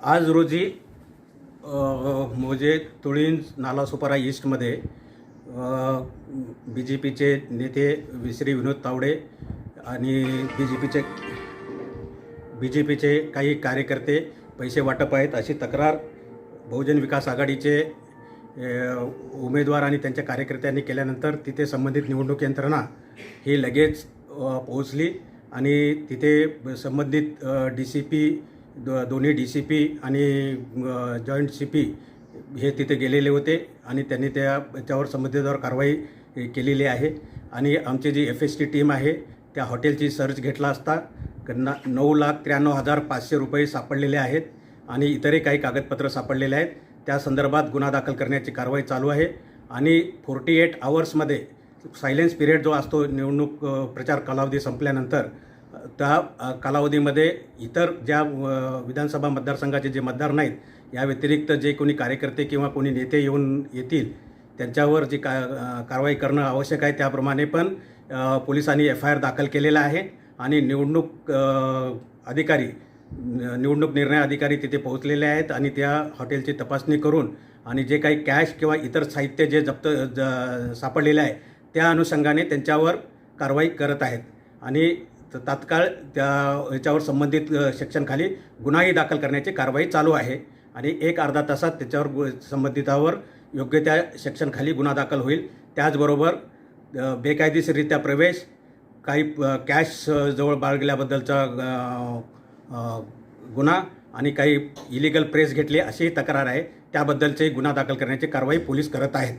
आज रोजी म्हणजे मोजे तुळीन नालासोपारा ईस्टमध्ये बी जे पीचे नेते श्री विनोद तावडे आणि बी जे पीचे बी जे पीचे काही कार्यकर्ते पैसे वाटप आहेत अशी तक्रार बहुजन विकास आघाडीचे उमेदवार आणि त्यांच्या कार्यकर्त्यांनी केल्यानंतर तिथे संबंधित निवडणूक यंत्रणा ही लगेच पोहोचली आणि तिथे संबंधित डी सी पी दो दोन्ही डी सी पी आणि जॉईंट सी पी हे तिथे गेलेले होते आणि त्यांनी त्या त्यावर संबंधितवर कारवाई केलेली आहे. आणि आमची जी एफ एस टी टीम आहे त्या हॉटेलची सर्च घेतला असता त्यांना नऊ लाख त्र्याण्णव हजार पाचशे रुपये सापडलेले आहेत आणि इतरही काही कागदपत्र सापडलेले आहेत. त्या संदर्भात गुन्हा दाखल करण्याची कारवाई चालू आहे आणि फोर्टी एट आवर्समध्ये सायलेन्स पिरियड जो असतो निवडणूक प्रचार कालावधी संपल्यानंतर त्या कालावधीमध्ये इतर ज्या विधानसभा मतदारसंघाचे जे मतदार नाहीत या व्यतिरिक्त जे कोणी कार्यकर्ते किंवा कोणी नेते येऊन येतील त्यांच्यावर जी का कारवाई करणं आवश्यक आहे त्याप्रमाणे पण पोलिसांनी एफ आय आर दाखल केलेला आहे आणि निवडणूक अधिकारी निवडणूक निर्णय अधिकारी तिथे पोहोचलेले आहेत आणि त्या हॉटेलची तपासणी करून आणि जे काही कॅश किंवा इतर साहित्य जे जप्त ज सापडलेले आहे त्या अनुषंगाने त्यांच्यावर कारवाई करत आहेत. आणि तर तात्काळ त्या याच्यावर संबंधित सेक्शनखाली गुन्हाही दाखल करण्याची कारवाई चालू आहे. आणि एक अर्धा तासात त्याच्यावर गु संबंधितावर योग्य त्या सेक्शनखाली गुन्हा दाखल होईल. त्याचबरोबर बेकायदेशीररित्या प्रवेश काही कॅश जवळ बाळगल्याबद्दलचा गुन्हा आणि काही इलिगल प्रेस घेतली अशीही तक्रार आहे. त्याबद्दलचे गुन्हा दाखल करण्याची कारवाई पोलीस करत आहेत.